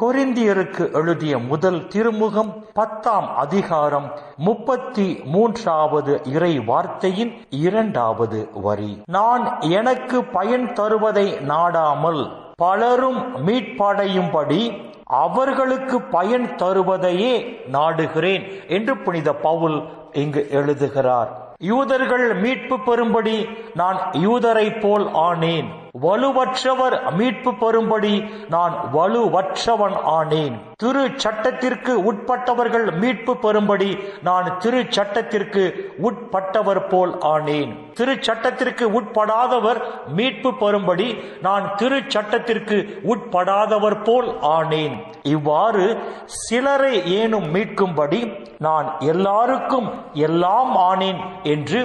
கொரிந்தியருக்கு எழுதிய முதல் திருமுகம் பத்தாம் அதிகாரம் முப்பத்தி மூன்றாவது இறை வார்த்தையின் இரண்டாவது வரி. நான் எனக்கு பயன் தருவதை நாடாமல் பலரும் மீட்படையும்படி அவர்களுக்கு பயன் தருவதையே நாடுகிறேன் என்று புனித பவுல் இங்கு எழுதுகிறார். யூதர்கள் மீட்பு பெறும்படி நான் யூதரை போல் ஆனேன். வலுவற்றவர் மீட்பு பெறும்படி நான் வலுவற்றவன் ஆனேன். திரு சட்டத்திற்கு உட்பட்டவர்கள் மீட்பு பெறும்படி நான் திரு சட்டத்திற்கு உட்பட்டவர் போல் ஆனேன். திரு சட்டத்திற்கு உட்படாதவர் மீட்பு பெறும்படி நான் திரு சட்டத்திற்கு உட்படாதவர் போல் ஆனேன். இவ்வாறு சிலரை ஏனும் மீட்கும்படி நான் எல்லாருக்கும் எல்லாம் ஆனேன் என்று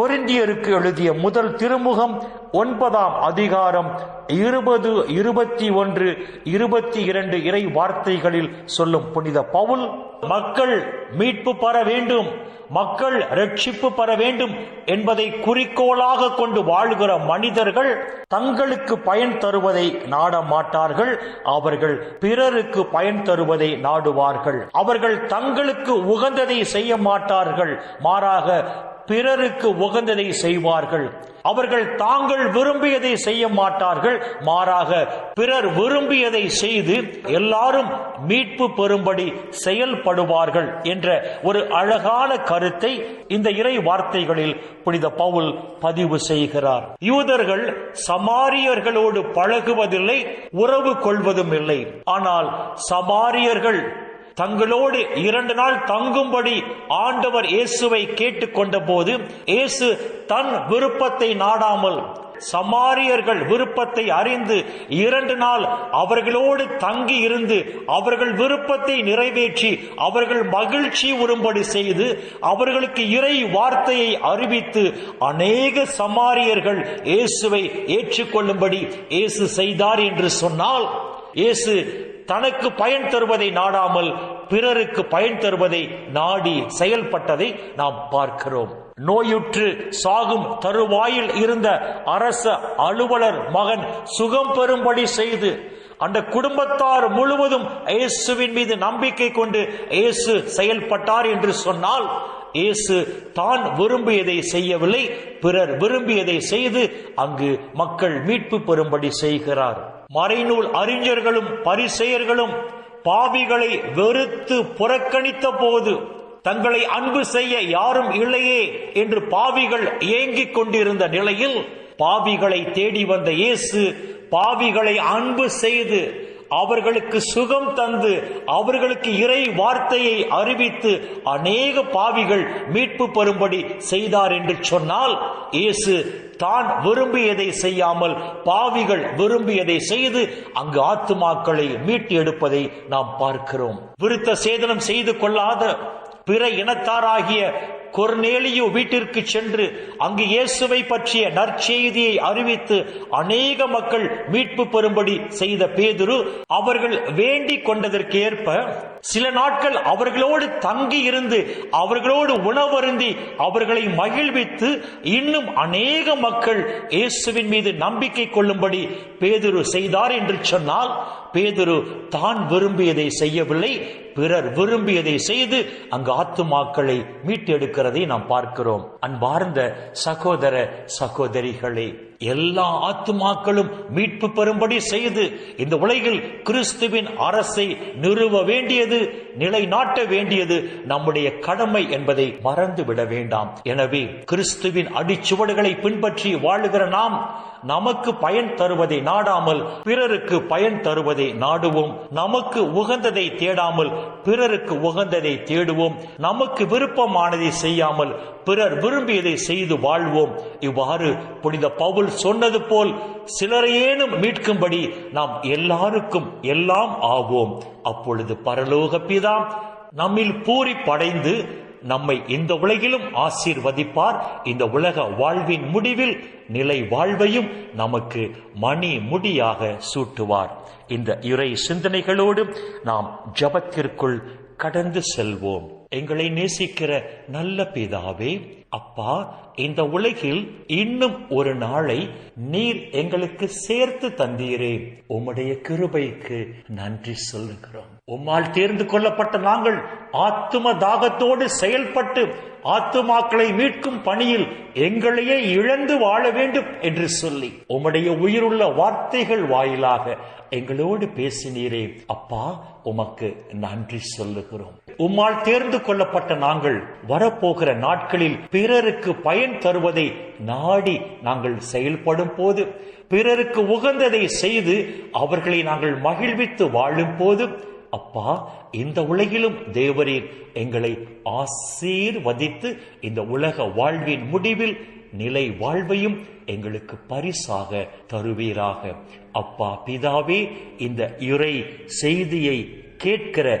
கொரிந்தியருக்கு எழுதிய முதல் திருமுகம் ஒன்பதாம் அதிகாரம் இருபது இருபத்தி ஒன்று இருபத்தி இரண்டு இறை வார்த்தைகளில் சொல்லும் புனித பவுல் மக்கள் மீட்பு பெற வேண்டும் மக்கள் ரட்சிப்பு பெற வேண்டும் என்பதை குறிக்கோளாக கொண்டு வாழ்கிற மனிதர்கள் தங்களுக்கு பயன் தருவதை நாட மாட்டார்கள் அவர்கள் பிறருக்கு பயன் தருவதை நாடுவார்கள். அவர்கள் தங்களுக்கு உகந்ததை செய்ய மாட்டார்கள். மாறாக பிறருக்கு உகந்ததை செய்வார்கள். அவர்கள் தாங்கள் விரும்பியதை செய்ய மாட்டார்கள். மாறாக பிறர் விரும்பியதை செய்து எல்லாரும் மீட்பு பெறும்படி செயல்படுவார்கள் என்ற ஒரு அழகான கருத்தை இந்த இறை வார்த்தைகளில் புனித பவுல் பதிவு செய்கிறார். யூதர்கள் சமாரியர்களோடு பழகுவதில்லை உறவு கொள்வதும் இல்லை. ஆனால் சமாரியர்கள் தங்களோடு இரண்டு நாள் தங்கும்படி ஆண்டவர் இயேசுவை கேட்டுக்கொண்ட போது இயேசு தன் விருப்பத்தை நாடாமல் சமாரியர்கள் விருப்பத்தை அறிந்து இரண்டு நாள் அவர்களோடு தங்கி இருந்து அவர்கள் விருப்பத்தை நிறைவேற்றி அவர்கள் மகிழ்ச்சி உறும்படி செய்து அவர்களுக்கு இறை வார்த்தையை அறிவித்து அநேக சமாரியர்கள் இயேசுவை ஏற்றுக்கொள்ளும்படி இயேசு செய்தார் என்று சொன்னால் இயேசு தனக்கு பயன் தருவதை நாடாமல் பிறருக்கு பயன் தருவதை நாடி செயல்பட்டதை நாம் பார்க்கிறோம். நோயுற்று சாகும் தருவாயில் இருந்த அரச அலுவலர் மகன் சுகம் பெறும்படி செய்து அந்த குடும்பத்தார் முழுவதும் இயேசுவின் மீது நம்பிக்கை கொண்டு இயேசு செயல்பட்டார் என்று சொன்னால் இயேசு தான் விரும்பியதை செய்யவில்லை பிறர் விரும்பியதை செய்து அங்கு மக்கள் மீட்பு பெறும்படி செய்கிறார். மறைநூல் அறிஞர்களும் பரிசெயர்களும் பாவிகளை வெறுத்து புறக்கணித்த போது தங்களை அன்பு செய்ய யாரும் இல்லையே என்று பாவிகள் ஏங்கிக் கொண்டிருந்த நிலையில் பாவிகளை தேடி வந்த இயேசு பாவிகளை அன்பு செய்து அவர்களுக்கு சுகம் தந்து அவர்களுக்கு இறை வார்த்தையை அறிவித்து அநேக பாவிகள் மீட்பு பெறும்படி செய்தார் என்று சொன்னால் இயேசு தான் விரும்பியதை செய்யாமல் பாவிகள் விரும்பியதை செய்து அங்கு ஆத்துமாக்களை மீட்டு எடுப்பதை நாம் பார்க்கிறோம். விருத்த சேதனம் செய்து கொள்ளாத பிற இனத்தாராகிய கொர்நேலியு வீட்டிற்கு சென்று அங்கு இயேசுவை பற்றிய நற்செய்தியை அறிவித்து அநேக மக்கள் மீட்பு பெறும்படி செய்த பேதுரு அவர்கள் வேண்டிக் கொண்டதற்கேற்ப சில நாட்கள் அவர்களோடு தங்கி இருந்து அவர்களோடு உணவருந்தி அவர்களை மகிழ்வித்து இன்னும் அநேக மக்கள் இயேசுவின் மீது நம்பிக்கை கொள்ளும்படி பேதுரு செய்தார் என்று சொன்னால் பேதுரு தான் விரும்பியதை செய்யவில்லை பிறர் விரும்பியதை செய்து அங்கு ஆத்துமாக்களை மீட்டெடுக்கிறதை நாம் பார்க்கிறோம். அன்பார்ந்த சகோதர சகோதரிகளே எல்லா ஆத்துமாக்களும் மீட்பு பெறும்படி செய்து இந்த உலகில் கிறிஸ்துவின் அரசை நிறுவ வேண்டியது நிலைநாட்ட வேண்டியது நம்முடைய கடமை என்பதை மறந்து விட வேண்டாம். எனவே கிறிஸ்துவின் அடிச்சுவடுகளை பின்பற்றி வாழுகிற நாம் நமக்கு பயன் தருவதை நாடாமல் பிறருக்கு பயன் தருவதை நாடுவோம். நமக்கு உகந்ததை தேடாமல் பிறருக்கு உகந்ததை தேடுவோம். நமக்கு விருப்பமானதை செய்யாமல் பிறர் விரும்பியதை செய்து வாழ்வோம். இவ்வாறு புனித பவுல் சொன்னது போல் சிலரையேனும் மீட்கும்படி நாம் எல்லாருக்கும் எல்லாம் ஆவோம். அப்பொழுது பரலோக பிதாம் நம்மில் பூரி படைந்து நம்மை இந்த உலகிலும் ஆசீர்வதிப்பார். இந்த உலக வாழ்வின் முடிவில் நிலை வாழ்வையும் நமக்கு மணி முடியாக சூட்டுவார். இந்த இறை சிந்தனைகளோடு நாம் ஜபத்திற்குள் கடந்து செல்வோம். எங்களை நேசிக்கிற நல்ல பிதாவே அப்பா இந்த உலகில் இன்னும் ஒரு நாளை நீர் எங்களுக்கு சேர்த்து தந்தீரே. உம்முடைய கிருபைக்கு நன்றி சொல்லுகிறோம். உம்மால் தேர்ந்து கொள்ளப்பட்ட நாங்கள் ஆத்தும தாகத்தோடு செயல்பட்டு ஆத்துமாக்களை மீட்கும் பணியில் எங்களையே இழந்து வாழ வேண்டும் என்று சொல்லி உம்முடைய உயிருள்ள வார்த்தைகள் வாயிலாக எங்களோடு பேசினீரே. அப்பா உமக்கு நன்றி சொல்லுகிறோம். உம்மால் தேர்ந்து கொள்ளப்பட்ட நாங்கள் வரப்போகிற நாட்களில் பிறருக்கு பயன் தருவதை நாடி நாங்கள் செயல்படும் போது பிறருக்கு உகந்ததை செய்து அவர்களை நாங்கள் மகிழ்வித்து வாழும் போது அப்பா இந்த உலகிலும் தேவரீர் எங்களை ஆசீர்வதித்து இந்த உலக வாழ்வின் முடிவில் நிலை வாழ்வையும் எங்களுக்கு பரிசாக தருவீராக. அப்பா பிதாவே இந்த இறை செய்தியை கேட்கிற